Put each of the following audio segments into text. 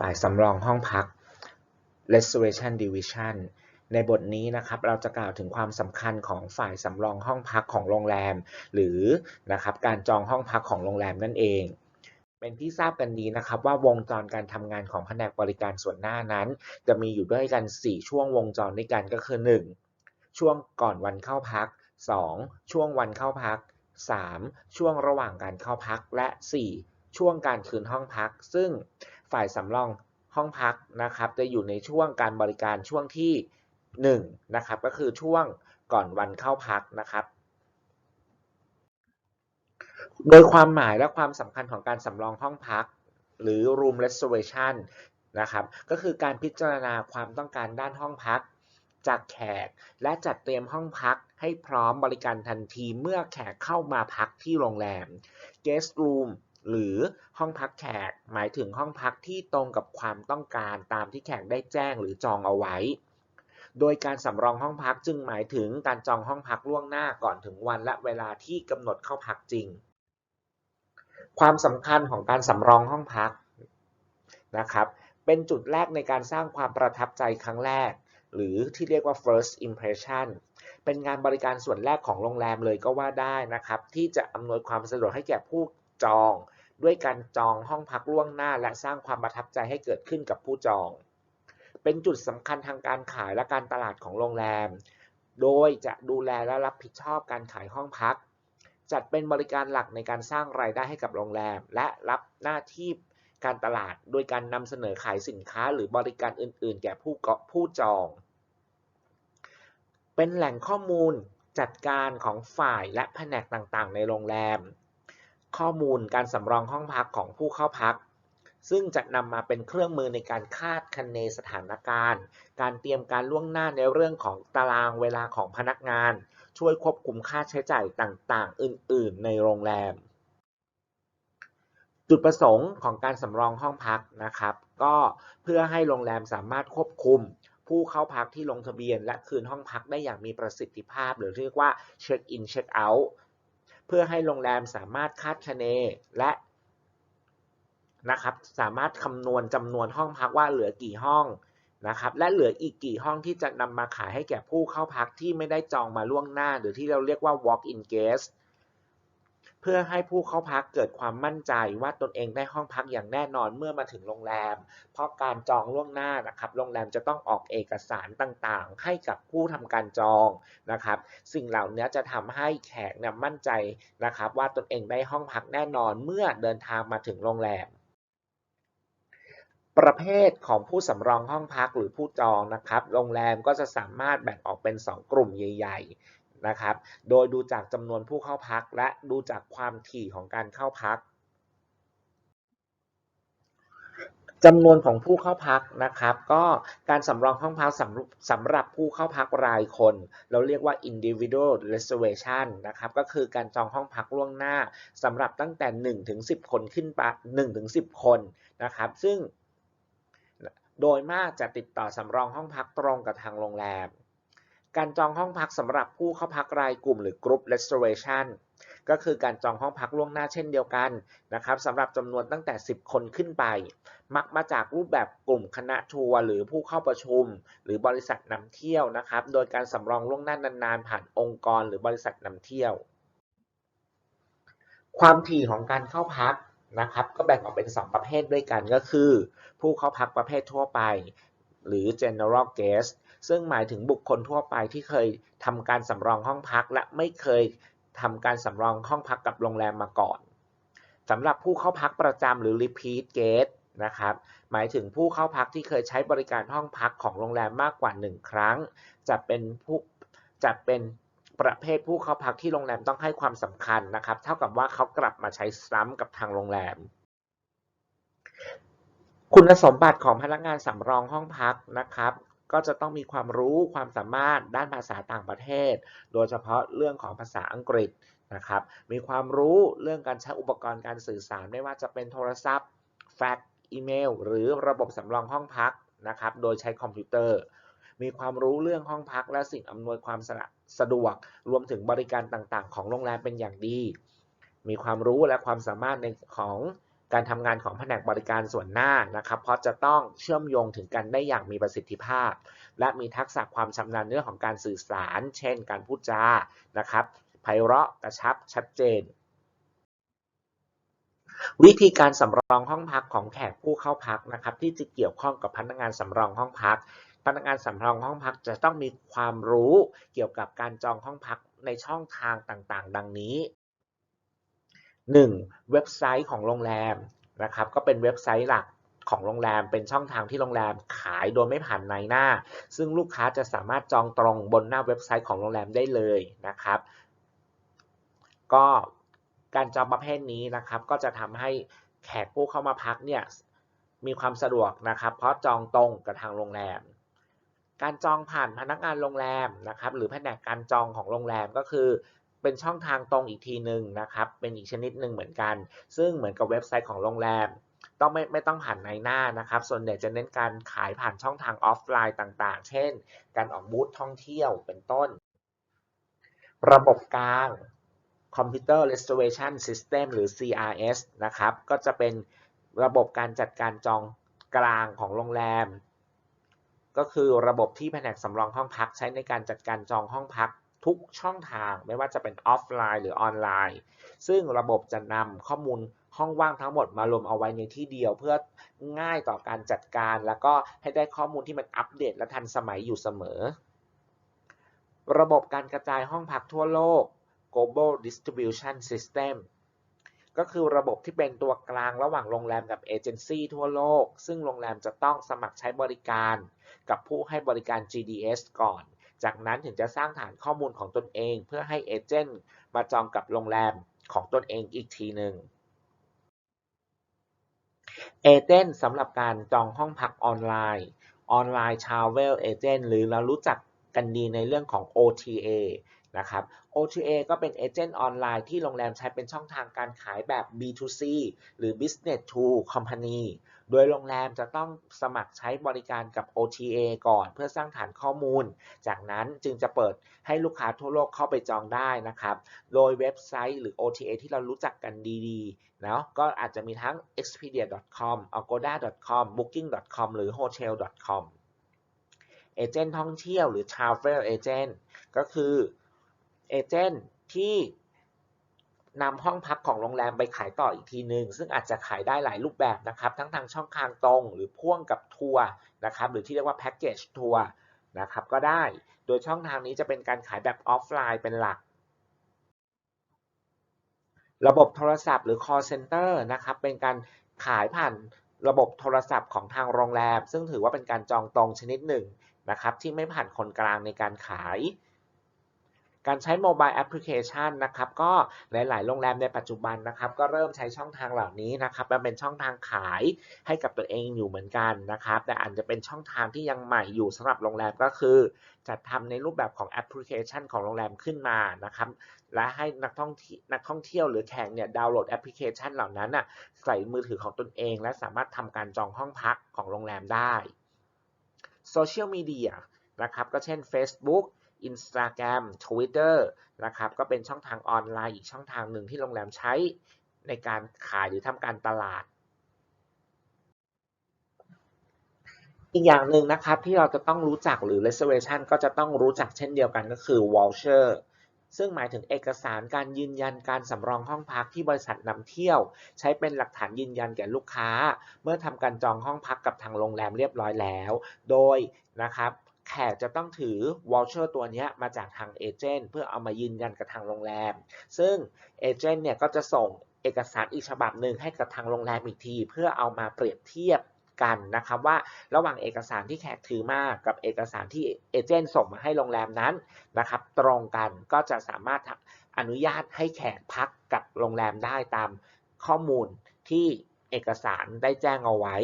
ฝ่ายสำรองห้องพัก reservation division ในบทนี้นะครับเราจะกล่าวถึงความสำคัญของฝ่ายสำรองห้องพักของโรงแรม หรือนะครับการจองห้องพักของโรงแรมนั่นเอง เป็นที่ทราบกันดีนะครับว่าวงจรการทำงานของแผนกบริการส่วนหน้านั้น จะมีอยู่ด้วยกัน 4 ช่วงวงจรด้วยกันก็คือ 1. ช่วงก่อนวันเข้าพัก 2. ช่วงวันเข้าพัก 3. ช่วงระหว่างการเข้าพักและ 4. ช่วงการคืนห้องพัก ซึ่ง ฝ่ายสำรองห้องพักนะครับ จะอยู่ในช่วงการบริการช่วงที่1นะครับก็คือช่วงก่อนวันเข้าพักนะครับ โดยความหมายและความสำคัญของการสำรองห้องพัก หรือ room reservation นะครับ ก็คือการพิจารณาความต้องการด้านห้องพัก จากแขกและจัดเตรียมห้องพักให้พร้อมบริการทันทีเมื่อแขกเข้ามาพักที่โรงแรม guest room หรือห้องพักแขก หมายถึงห้องพักที่ตรงกับความต้องการตามที่แขกได้แจ้งหรือจองเอาไว้ โดยการสำรองห้องพักจึงหมายถึงการจองห้องพักล่วงหน้าก่อนถึงวันและเวลาที่กำหนดเข้าพักจริง ความสำคัญของการสำรองห้องพักนะครับ เป็นจุดแรกในการสร้างความประทับใจครั้งแรก หรือที่เรียกว่า first impression เป็นงานบริการส่วนแรกของโรงแรมเลยก็ว่าได้นะครับ ที่จะอำนวยความสะดวกให้แก่ผู้จอง ด้วยการจองห้องพักล่วงหน้า และสร้างความประทับใจให้เกิดขึ้นกับผู้จอง เป็นจุดสำคัญทางการขายและการตลาดของโรงแรม โดยจะดูแลและรับผิดชอบการขายห้องพัก จัดเป็นบริการหลักในการสร้างรายได้ให้กับโรงแรม และรับหน้าที่การตลาดโดยการนำเสนอขายสินค้าหรือบริการอื่น ๆ แก่ผู้ผู้จอง เป็นแหล่งข้อมูลจัดการของฝ่ายและแผนกต่าง ๆ ในโรงแรม ข้อมูลการสำรองห้องพักของผู้เข้าพัก ซึ่งจะนำมาเป็นเครื่องมือในการคาดคะเนสถานการณ์ การเตรียมการล่วงหน้าในเรื่องของตารางเวลาของพนักงาน ช่วยควบคุมค่าใช้จ่ายต่างๆ อื่น ๆ ในโรงแรม จุดประสงค์ของการสำรองห้องพักนะครับ ก็เพื่อให้โรงแรมสามารถควบคุมผู้เข้าพักที่ลงทะเบียนและคืนห้องพักได้อย่างมีประสิทธิภาพ หรือเรียกว่าเช็คอินเช็คเอาท์ เพื่อให้โรงแรมสามารถคาดคะเนและนะครับสามารถคำนวณจำนวนห้องพักว่าเหลือกี่ห้องนะครับและเหลืออีกกี่ห้องที่จะนำมาขายให้แก่ผู้เข้าพักที่ไม่ได้จองมาล่วงหน้า หรือที่เราเรียกว่า walk in guest เพื่อให้ผู้เข้าพักเกิดความมั่นใจว่าตนเองได้ห้องพักอย่างแน่นอนเมื่อมาถึงโรงแรม เพราะการจองล่วงหน้านะครับ โรงแรมจะต้องออกเอกสารต่างๆ ให้กับผู้ทำการจองนะครับ สิ่งเหล่านี้จะทำให้แขกเนี่ยมั่นใจนะครับ ว่าตนเองได้ห้องพักแน่นอนเมื่อเดินทางมาถึงโรงแรมประเภทของผู้สำรองห้องพักหรือผู้จองนะครับ โรงแรมก็จะสามารถแบ่งออกเป็น 2 กลุ่มใหญ่ นะครับ โดยดูจากจำนวนผู้เข้าพักและดูจากความถี่ของการเข้าพักจำนวนของผู้เข้าพักนะครับ ก็การสำรองห้องพักสำสำหรับผู้เข้าพักรายคน เราเรียกว่า individual reservation นะครับ ก็คือการจองห้องพักล่วงหน้าสำหรับตั้งแต่1ถึง10 คนขึ้นไป1ถึง10 คนนะครับ ซึ่งโดยมากจะติดต่อสำรองห้องพักตรงกับทางโรงแรม การจองห้องพักสำหรับผู้เข้าพักรายกลุ่มหรือ group reservation ก็คือการจองห้องพักล่วงหน้าเช่นเดียวกันนะครับสำหรับจำนวนตั้งแต่ 10 คนขึ้นไป มักมาจากรูปแบบกลุ่มคณะทัวร์หรือผู้เข้าประชุม หรือบริษัทนำเที่ยวนะครับ โดยการสำรองล่วงหน้านานๆ ผ่านองค์กรหรือบริษัทนำเที่ยว ความถี่ของการเข้าพักนะครับ ก็แบ่งออกเป็น 2 ประเภทด้วยกันก็คือ ผู้เข้าพักประเภททั่วไป หรือ general guest ซึ่งหมายถึงบุคคลทั่วไปที่เคยทำการสำรองห้องพัก และไม่เคยทำการสำรองห้องพักกับโรงแรมมาก่อนสำหรับผู้เข้าพักประจำหรือ repeat guest นะครับ หมายถึงผู้เข้าพักที่เคยใช้บริการห้องพักของโรงแรมมากกว่า 1 ครั้ง จะเป็นผู้จะเป็นประเภทผู้เข้าพักที่โรงแรมต้องให้ความสำคัญนะครับ เท่ากับว่าเขากลับมาใช้ซ้ำกับทางโรงแรม คุณสมบัติของพนักงานสำรองห้องพักนะครับ ก็จะต้องมีความรู้ความสามารถด้านภาษาต่างประเทศ โดยเฉพาะเรื่องของภาษาอังกฤษนะครับ มีความรู้เรื่องการใช้อุปกรณ์การสื่อสารไม่ว่าจะเป็นโทรศัพท์แฟกซ์อีเมล หรือระบบสำรองห้องพักนะครับ โดยใช้คอมพิวเตอร์ มีความรู้เรื่องห้องพักและสิ่งอำนวยความสะดวก รวมถึงบริการต่างๆ ของโรงแรมเป็นอย่างดี มีความรู้และความสามารถในของ การทำงานของแผนกบริการส่วนหน้านะครับ เพราะจะต้องเชื่อมโยงถึงกันได้อย่างมีประสิทธิภาพ และมีทักษะความชำนาญเรื่องของการสื่อสาร เช่น การพูดจานะครับไพเราะกระชับชัดเจน วิธีการสำรองห้องพักของแขกผู้เข้าพักนะครับ ที่จะเกี่ยวข้องกับพนักงานสำรองห้องพัก พนักงานสำรองห้องพักจะต้องมีความรู้เกี่ยวกับการจองห้องพักในช่องทางต่างๆ ดังนี้ 1. เว็บไซต์ของโรงแรมนะครับก็เป็นเว็บไซต์หลักของโรงแรมเป็นช่องทางที่โรงแรมขายโดยไม่ผ่านในหน้า ซึ่งลูกค้าจะสามารถจองตรงบนหน้าเว็บไซต์ของโรงแรมได้เลยนะครับ ก็การจองประเภทนี้นะครับ ก็จะทำให้แขกผู้เข้ามาพักเนี่ยมีความสะดวกนะครับ เพราะจองตรงกับทางโรงแรม การจองผ่านพนักงานโรงแรมนะครับ หรือแผนกการจองของโรงแรมก็คือ เป็นช่องทางตรงอีกทีหนึ่งนะครับ เป็นอีกชนิดหนึ่งเหมือนกัน ซึ่งเหมือนกับเว็บไซต์ของโรงแรม ต้องไม่ไม่ต้องผ่านในหน้านะครับ ส่วนใหญ่จะเน้นการขายผ่านช่องทางออฟไลน์ต่างๆ เช่น การออกบูธท่องเที่ยวเป็นต้น ระบบกลาง Computer Reservation System หรือ CRS นะครับ ก็จะเป็นระบบการจัดการจองกลางของโรงแรม ก็คือระบบที่แผนกสำรองห้องพักใช้ในการจัดการจองห้องพัก ทุกช่องทางไม่ว่าจะเป็นออฟไลน์หรือออนไลน์ ซึ่งระบบจะนำข้อมูลห้องว่างทั้งหมดมารวมเอาไว้ในที่เดียวเพื่อง่ายต่อการจัดการ แล้วก็ให้ได้ข้อมูลที่มันอัปเดตและทันสมัยอยู่เสมอ ระบบการกระจายห้องพักทั่วโลก global distribution system ก็คือระบบที่เป็นตัวกลางระหว่างโรงแรมกับเอเจนซี่ทั่วโลก ซึ่งโรงแรมจะต้องสมัครใช้บริการกับผู้ให้บริการ GDS ก่อน จากนั้นถึงจะสร้างฐานข้อมูลของตนเอง เพื่อให้เอเจนต์มาจองกับโรงแรมของตนเองอีกทีหนึ่งเอเจนต์สำหรับการจองห้องพักออนไลน์ออนไลน์ Travel Agent หรือเรารู้จักกันดีในเรื่องของ OTA นะครับ OTA ก็เป็นเอเจนต์ออนไลน์ที่โรงแรมใช้เป็นช่องทางการขายแบบ B2C หรือ Business to Company โดยโรงแรมจะต้องสมัครใช้บริการกับ OTA ก่อน เพื่อสร้างฐานข้อมูล จากนั้นจึงจะเปิดให้ลูกค้าทั่วโลกเข้าไปจองได้นะครับ โดยเว็บไซต์หรือ OTA ที่เรารู้จักกันดีๆเนาะก็อาจจะมีทั้ง expedia.com agoda.com booking.com หรือ hotel.com เอเจนต์ท่องเที่ยวหรือ travel agent ก็คือเอเจนต์ที่ นำห้องพักของโรงแรมไปขายต่ออีกทีหนึ่งซึ่งอาจจะขายได้หลายรูปแบบนะครับ ทั้งทางช่องทางตรงหรือพ่วงกับทัวร์นะครับ หรือที่เรียกว่าแพ็กเกจทัวร์นะครับก็ได้ โดยช่องทางนี้จะเป็นการขายแบบออฟไลน์เป็นหลัก ระบบโทรศัพท์หรือ call center นะครับ เป็นการขายผ่านระบบโทรศัพท์ของทางโรงแรม ซึ่งถือว่าเป็นการจองตรงชนิดหนึ่งนะครับ ที่ไม่ผ่านคนกลางในการขาย การใช้โมบายแอปพลิเคชันนะครับก็หลาย ๆ โรงแรมในปัจจุบันนะครับก็เริ่มใช้ช่องทางเหล่านี้นะครับมาเป็นช่องทางขายให้กับตัวเองอยู่เหมือนกันนะครับแต่อาจจะเป็นช่องทางที่ยังใหม่อยู่สำหรับโรงแรมก็คือ จัดทำในรูปแบบของแอปพลิเคชันของโรงแรมขึ้นมานะครับและให้นักท่องนักท่องเที่ยวหรือแขกเนี่ยดาวน์โหลดแอปพลิเคชันเหล่านั้นน่ะใส่มือถือของตนเอง และสามารถทำการจองห้องพักของโรงแรมได้โซเชียลมีเดียนะครับก็เช่น Facebook Instagram Twitter นะครับก็เป็นช่องทางออนไลน์อีกช่องทางหนึ่งที่โรงแรมใช้ในการขายหรือทำการตลาด อีกอย่างหนึ่งนะครับที่เราจะต้องรู้จักหรือ reservation ก็จะต้องรู้จักเช่นเดียวกันก็คือ voucher ซึ่งหมายถึงเอกสารการยืนยันการสำรองห้องพักที่บริษัทนำเที่ยว ใช้เป็นหลักฐานยืนยันแก่ลูกค้า เมื่อทำการจองห้องพักกับทางโรงแรมเรียบร้อยแล้ว โดยนะครับ แขกจะต้องถือวอลเชอร์ตัวนี้มาจากทางเอเจนต์เพื่อเอามายืนยันกับทางโรงแรม ซึ่งเอเจนต์เนี่ยก็จะส่งเอกสารอีกฉบับหนึ่งให้กับทางโรงแรมอีกที เพื่อเอามาเปรียบเทียบกันนะครับว่าระหว่างเอกสารที่แขกถือมากับเอกสารที่เอเจนต์ส่งมาให้โรงแรมนั้นนะครับตรงกันก็จะสามารถอนุญาตให้แขกพักกับโรงแรมได้ตามข้อมูลที่เอกสารได้แจ้งเอาไว้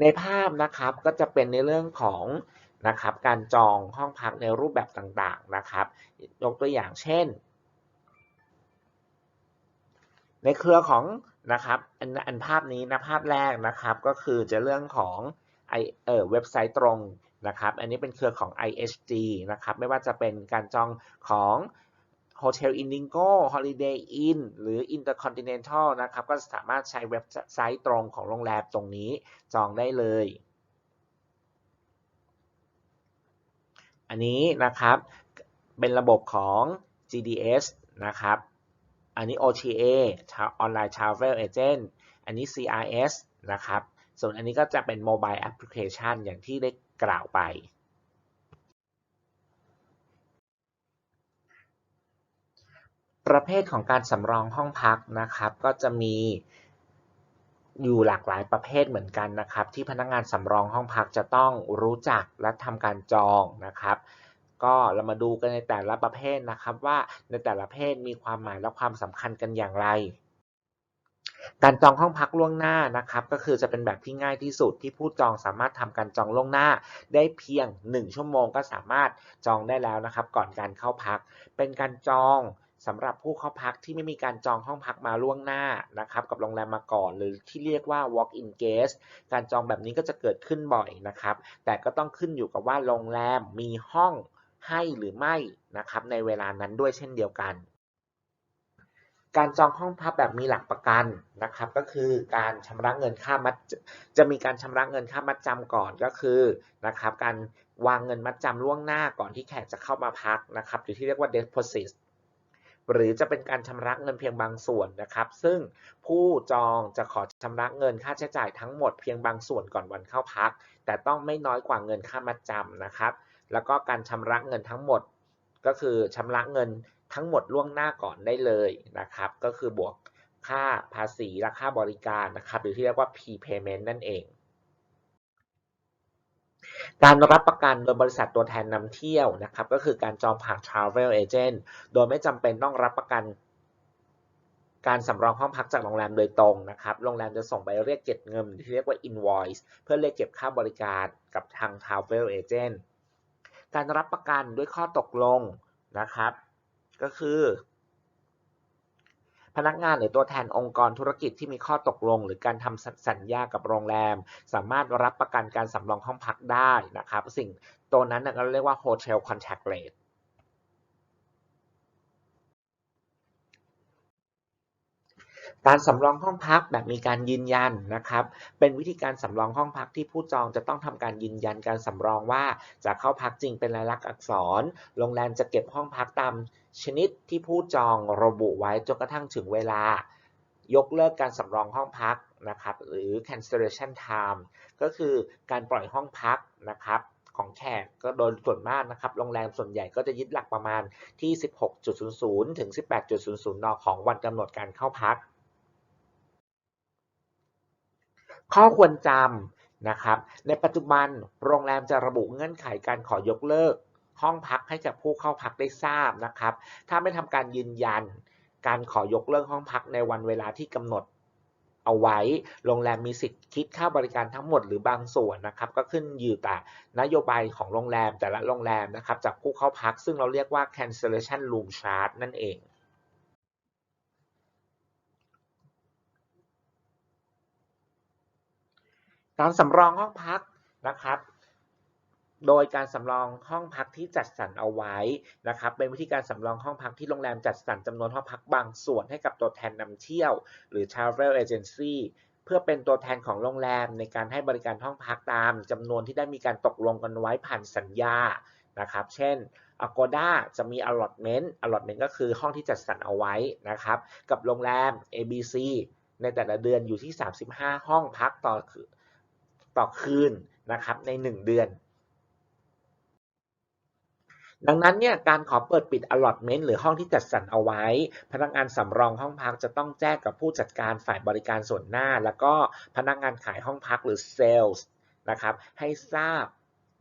ในภาพนะครับก็จะเป็นในเรื่องของนะครับการจองห้องพักในรูปแบบต่างๆนะครับ ยกตัวอย่างเช่น ในเครือของนะครับอันอันภาพนี้นะภาพแรกนะครับก็คือจะเรื่องของไอเออเว็บไซต์ตรงนะครับ อันนี้เป็นเครือของ IHG นะครับไม่ว่าจะเป็นการจองของ Hotel Indigo Holiday Inn หรือ Intercontinental นะครับ ก็สามารถใช้เว็บไซต์ตรงของโรงแรมตรงนี้จองได้เลย อันนี้นะครับ เป็นระบบของ GDS นะครับ อันนี้ OTA Online Travel Agent อันนี้ CRS นะครับ ส่วนอันนี้ก็จะเป็น Mobile Application อย่างที่ได้กล่าวไป ประเภทของการสำรองห้องพักนะครับ ก็จะมีอยู่หลากหลายประเภทเหมือนกันนะครับ ที่พนักงานสำรองห้องพักจะต้องรู้จักและทำการจองนะครับ ก็เรามาดูกันในแต่ละประเภทนะครับ ว่าในแต่ละประเภทมีความหมายและความสำคัญกันอย่างไร การจองห้องพักล่วงหน้านะครับ ก็คือจะเป็นแบบที่ง่ายที่สุดที่ผู้จองสามารถทำการจองล่วงหน้า ได้เพียง 1 ชั่วโมงก็สามารถจองได้แล้วนะครับ ก่อนการเข้าพัก เป็นการจอง สำหรับผู้เข้าพักที่ไม่มีการจองห้องพักมาล่วงหน้านะครับกับโรงแรมมาก่อน หรือที่เรียกว่า walk in guest การจองแบบนี้ก็จะเกิดขึ้นบ่อยนะครับ แต่ก็ต้องขึ้นอยู่กับว่าโรงแรมมีห้องให้หรือไม่นะครับในเวลานั้นด้วยเช่นเดียวกัน การจองห้องพักแบบมีหลักประกันนะครับ ก็คือการชำระเงินค่ามัดจะมีการชำระเงินค่ามัดจำก่อนก็คือนะครับการวางเงินมัดจำล่วงหน้าก่อนที่แขกจะเข้ามาพักนะครับหรือที่เรียกว่า deposit หรือจะเป็นการชำระเงินเพียงบางส่วนนะครับ ซึ่งผู้จองจะขอชำระเงินค่าใช้จ่ายทั้งหมดเพียงบางส่วนก่อนวันเข้าพัก แต่ต้องไม่น้อยกว่าเงินค่ามัดจำนะครับ แล้วก็การชำระเงินทั้งหมด ก็คือชำระเงินทั้งหมดล่วงหน้าก่อนได้เลยนะครับ ก็คือบวกค่าภาษีและค่าบริการนะครับ หรือที่เรียกว่า prepayment นั่นเอง การรับประกันโดยบริษัทตัวแทนนำเที่ยวนะครับ ก็คือการจองผ่าน travel agent โดยไม่จำเป็นต้องรับประกันการสำรองห้องพักจากโรงแรมโดยตรงนะครับ โรงแรมจะส่งใบเรียกเก็บเงินที่เรียกว่า invoice เพื่อเรียกเก็บค่าบริการกับทาง travel agent การรับประกันด้วยข้อตกลงนะครับ ก็คือ พนักงานหรือตัวแทนองค์กรธุรกิจที่มีข้อตกลง หรือการทำสัญญากับโรงแรม สามารถรับประกันการสำรองห้องพักได้นะครับ สิ่งตัวนั้นก็เรียกว่า hotel contract rate การสำรองห้องพักแบบมีการยืนยันนะครับ เป็นวิธีการสำรองห้องพักที่ผู้จองจะต้องทำการยืนยันการสำรองว่าจะเข้าพักจริงเป็นลายลักษณ์อักษร โรงแรมจะเก็บห้องพักตาม ชนิดที่ผู้จองระบุไว้จนกระทั่งถึงเวลายกเลิกการสำรองห้องพักนะครับ หรือ cancellation time ก็คือการปล่อยห้องพักนะครับของแขกก็โดยส่วนมากนะครับ โรงแรมส่วนใหญ่ก็จะยึดหลักประมาณที่ 16.00 ถึง 18.00 น ของวันกำหนดการเข้าพัก ข้อควรจำนะครับ ในปัจจุบันโรงแรมจะระบุเงื่อนไขการขอยกเลิก ห้องพักให้กับผู้เข้าพักได้ทราบนะครับ ถ้าไม่ทำการยืนยัน การขอยกเลิกห้องพักในวันเวลาที่กำหนดเอาไว้ โรงแรมมีสิทธิ์คิดค่าบริการทั้งหมดหรือบางส่วนนะครับ ก็ขึ้นอยู่แต่นโยบายของโรงแรมแต่ละโรงแรมนะครับ จากผู้เข้าพักซึ่งเราเรียกว่า cancellation room charge นั่นเองการสำรองห้องพักนะครับ โดยการสำรองห้องพักที่จัดสรรเอาไว้นะครับ เป็นวิธีการสำรองห้องพักที่โรงแรมจัดสรรจำนวนห้องพักบางส่วนให้กับตัวแทนนำเที่ยว หรือ travel agency เพื่อเป็นตัวแทนของโรงแรมในการให้บริการห้องพักตามจำนวนที่ได้มีการตกลงกันไว้ผ่านสัญญานะครับ เช่น Agoda จะมี allotment allotment ก็คือห้องที่จัดสรรเอาไว้นะครับ กับโรงแรม ABC ในแต่ละเดือนอยู่ที่ 35 ห้องพักต่อต่อคืนนะครับใน 1 เดือน ดังนั้นเนี่ยการขอเปิดปิด allotment หรือห้องที่จัดสรรเอาไว้ พนักงานสำรองห้องพักจะต้องแจ้งกับผู้จัดการฝ่ายบริการส่วนหน้า แล้วก็พนักงานขายห้องพักหรือ sales นะครับให้ทราบ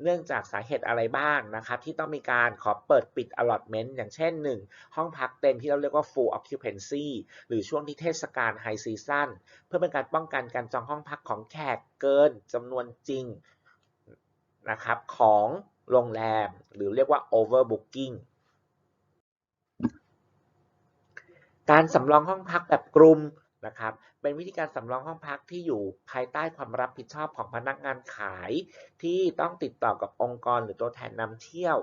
เนื่องจากสาเหตุอะไรบ้างนะครับที่ต้องมีการขอเปิดปิด allotment อย่างเช่น 1 ห้องพักเต็มที่เราเรียกว่า full occupancy หรือช่วงที่เทศกาล high season เพื่อเป็นการป้องกันการจองห้องพักของแขกเกินจำนวนจริงนะครับของ โรงแรม หรือเรียกว่า overbooking การสำรองห้องพักแบบกลุ่มนะครับ เป็นวิธีการสำรองห้องพักที่อยู่ภายใต้ความรับผิดชอบของพนักงานขาย ที่ต้องติดต่อกับองค์กรหรือตัวแทนนำเที่ยว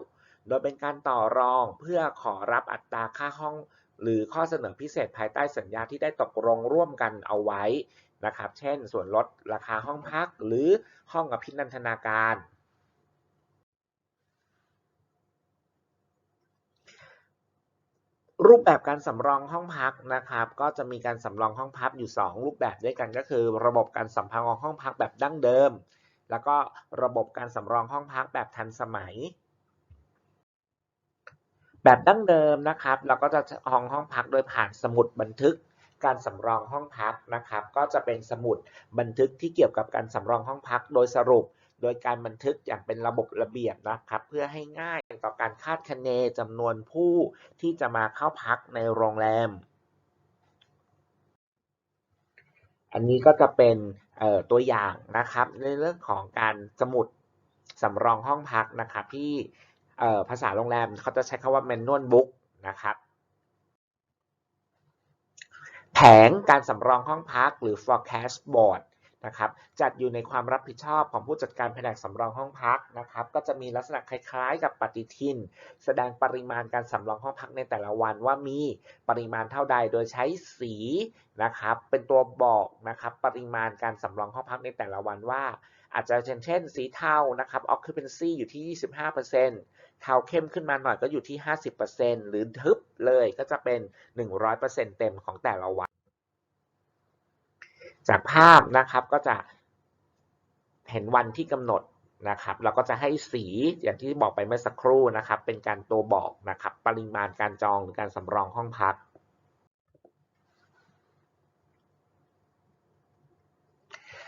โดยเป็นการต่อรองเพื่อขอรับอัตราค่าห้อง หรือข้อเสนอพิเศษภายใต้สัญญาที่ได้ตกลงร่วมกันเอาไว้นะครับ เช่น ส่วนลดราคาห้องพักหรือห้องอภินันทนาการ รูปแบบการสำรองห้องพักนะครับ ก็จะมีการสำรองห้องพักอยู่ 2 รูปแบบด้วยกันก็คือ ระบบการสำรองห้องพักแบบดั้งเดิม แล้วก็ระบบการสำรองห้องพักแบบทันสมัย แบบดั้งเดิมนะครับ เราก็จะจองห้องพักโดยผ่านสมุดบันทึกการสำรองห้องพักนะครับ ก็จะเป็นสมุดบันทึกที่เกี่ยวกับการสำรองห้องพักโดยสรุป โดยการบันทึกอย่างเป็นระบบระเบียบนะครับ เพื่อให้ง่ายต่อการคาดคะเนจำนวนผู้ที่จะมาเข้าพักในโรงแรม อันนี้ก็จะเป็นตัวอย่างนะครับในเรื่องของการสมุดสำรองห้องพักนะครับที่ภาษาโรงแรมเขาจะใช้คำว่า manual book นะครับแผงการสำรองห้องพักหรือ forecast board นะครับจัดอยู่ในความรับผิดชอบของผู้จัดการแผนกสำรองห้องพักนะครับก็จะมีลักษณะคล้าย ๆ กับปฏิทิน แสดงปริมาณการสำรองห้องพักในแต่ละวันว่ามีปริมาณเท่าใดโดยใช้สีนะครับเป็นตัวบอกนะครับปริมาณการสำรองห้องพักในแต่ละวันว่า อาจจะเช่นเช่น สีเทานะครับ occupancy อยู่ที่ 25%เทาเข้มขึ้นมาหน่อยก็อยู่ที่ 50%หรือทึบเลยก็จะเป็น 100%เต็มของแต่ละวัน จากภาพนะครับก็จะเห็นวันที่กำหนดนะครับแล้วก็จะให้สีอย่างที่บอกไปเมื่อสักครู่นะครับ เป็นการตัวบอกนะครับ ปริมาณการจองหรือการสำรองห้องพัก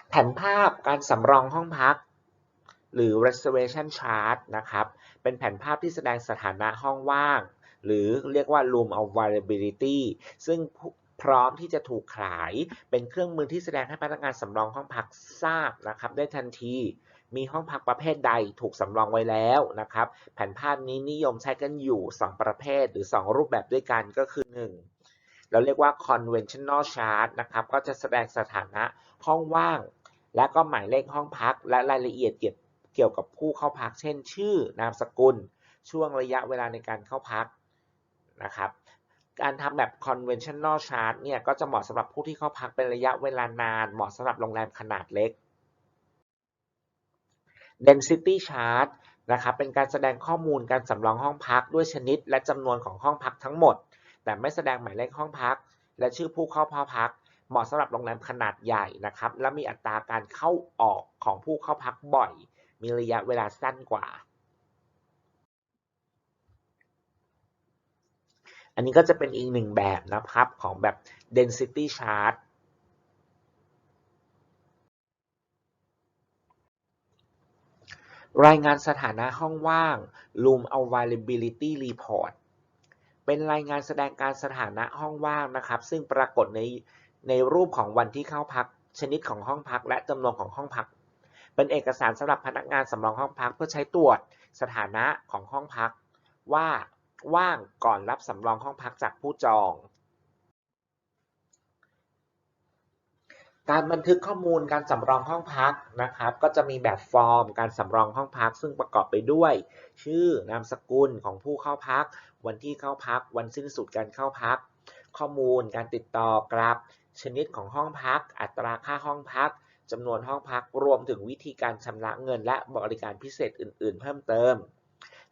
แผนภาพการสำรองห้องพัก หรือ reservation chart นะครับ เป็นแผนภาพที่แสดงสถานะห้องว่าง หรือเรียกว่า room availability ซึ่ง พร้อมที่จะถูกขาย เป็นเครื่องมือที่แสดงให้พนักงานสำรองห้องพักทราบนะครับ ได้ทันที มีห้องพักประเภทใดถูกสำรองไว้แล้วนะครับ แผนภาพนี้นิยมใช้กันอยู่ 2 ประเภทหรือ 2 รูปแบบด้วยกันก็คือ 1 เราเรียกว่า conventional chart นะครับ ก็จะแสดงสถานะห้องว่าง และก็หมายเลขห้องพัก และรายละเอียดเกี่ยวเกี่ยวกับผู้เข้าพัก เช่น ชื่อ นามสกุล ช่วงระยะเวลาในการเข้าพักนะครับ การทำแบบ conventional chart เนี่ยก็จะเหมาะสำหรับผู้ที่เข้าพักเป็นระยะเวลานาน เหมาะสำหรับโรงแรมขนาดเล็ก density chart นะครับเป็นการแสดงข้อมูลการสำรองห้องพักด้วยชนิด และจำนวนของห้องพักทั้งหมด แต่ไม่แสดงหมายเลขห้องพัก และชื่อผู้เข้าพัก เหมาะสำหรับโรงแรมขนาดใหญ่นะครับ และมีอัตราการเข้าออกของผู้เข้าพักบ่อย มีระยะเวลาสั้นกว่า อันนี้ก็จะเป็นอีกหนึ่งแบบนะครับของแบบ density chart รายงานสถานะห้องว่าง room availability report เป็นรายงานแสดงการสถานะห้องว่างนะครับ ซึ่งปรากฏในในรูปของวันที่เข้าพัก ชนิดของห้องพัก และจำนวนของห้องพัก เป็นเอกสารสำหรับพนักงานสำรองห้องพักเพื่อใช้ตรวจสถานะของห้องพัก ว่า ว่างก่อนรับสำรองห้องพักจากผู้จอง การบันทึกข้อมูลการสำรองห้องพักนะครับ ก็จะมีแบบฟอร์มการสำรองห้องพัก ซึ่งประกอบไปด้วย ชื่อนามสกุลของผู้เข้าพัก วันที่เข้าพัก วันสิ้นสุดการเข้าพัก ข้อมูลการติดต่อกลับ ชนิดของห้องพัก อัตราค่าห้องพักจำนวนห้องพักรวมถึงวิธีการชำระเงินและบริการพิเศษอื่น ๆ เพิ่มเติม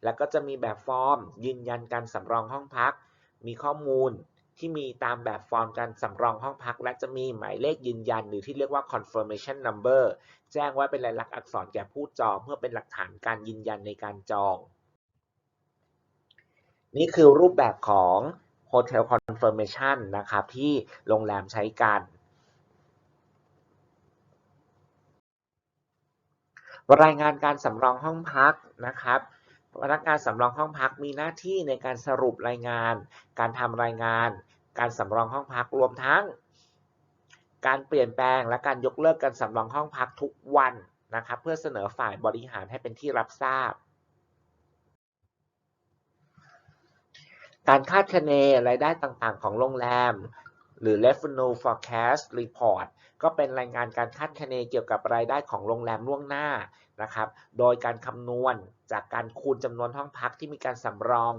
แล้วก็จะมีแบบฟอร์ม ยืนยันการสำรองห้องพัก มีข้อมูลที่มีตามแบบฟอร์มการสำรองห้องพัก และจะมีหมายเลขยืนยัน หรือที่เรียกว่า confirmation number แจ้งไว้เป็นลายลักษณ์อักษรแก่ผู้จองเพื่อเป็นหลักฐานการยืนยันในการจอง นี่คือรูปแบบของ Hotel Confirmation นะครับ ที่โรงแรมใช้กัน รายงานการสำรองห้องพักนะครับ พนักงานสำรองห้องพักมีหน้าที่ในการสรุปรายงาน การทำรายงาน การสำรองห้องพักรวมทั้ง การเปลี่ยนแปลงและการยกเลิกการสำรองห้องพักทุกวันนะครับเพื่อเสนอฝ่ายบริหารให้เป็นที่รับทราบ การคาดคะเนรายได้ต่างๆ ของโรงแรม หรือ revenue forecast report ก็เป็นรายงานการคาดคะเนเกี่ยวกับรายได้ของโรงแรมล่วงหน้านะครับ โดยการคำนวณ จากการคูณจำนวนห้องพักที่มีการสำรอง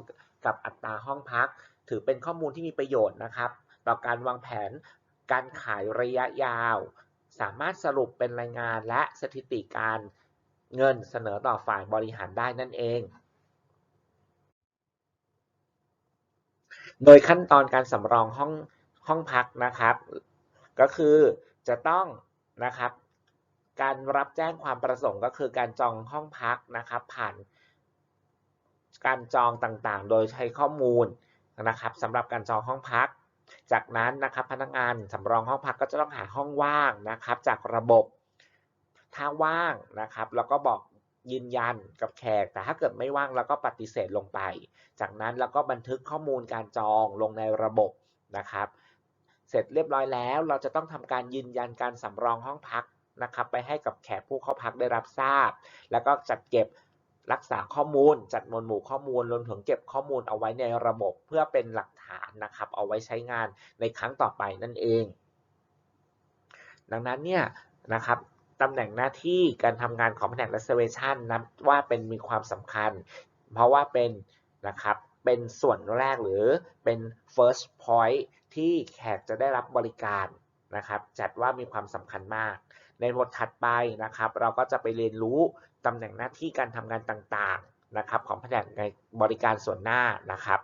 กับอัตราห้องพัก ถือเป็นข้อมูลที่มีประโยชน์นะครับ ต่อการวางแผนการขายระยะยาว สามารถสรุปเป็นรายงานและสถิติการเงินเสนอต่อฝ่ายบริหารได้นั่นเอง โดยขั้นตอนการสำรองห้องห้องพักนะครับ ก็คือจะต้องนะครับ การรับแจ้งความประสงค์ก็คือการจองห้องพักนะครับ ผ่านการจองต่างๆ โดยใช้ข้อมูลนะครับสำหรับการจองห้องพัก จากนั้นนะครับพนักงานสำรองห้องพักก็จะต้องหาห้องว่างนะครับ จากระบบถ้าว่างนะครับ แล้วก็บอกยืนยันกับแขก แต่ถ้าเกิดไม่ว่างเราก็ปฏิเสธลงไป จากนั้นเราก็บันทึกข้อมูลการจองลงในระบบนะครับ เสร็จเรียบร้อยแล้ว เราจะต้องทำการยืนยันการสำรองห้องพัก นะครับไปให้กับแขกผู้เข้าพักได้รับทราบ แล้วก็จัดเก็บรักษาข้อมูล จัดมวดหมู่ข้อมูลรวมถึงเก็บข้อมูลเอาไว้ในระบบเพื่อเป็นหลักฐานนะครับเอาไว้ใช้งานในครั้งต่อไปนั่นเอง ดังนั้นเนี่ยนะครับตำแหน่งหน้าที่การทำงานของแผนก reservation นับว่าเป็นมีความสำคัญ เพราะว่าเป็นนะครับเป็นส่วนแรกหรือเป็น first point ที่แขกจะได้รับบริการนะครับ จัดว่ามีความสำคัญมาก ในบทถัดไปนะครับ เราก็จะไปเรียนรู้ตำแหน่งหน้าที่การทำงานต่างๆนะครับ ของแผนกในบริการส่วนหน้านะครับ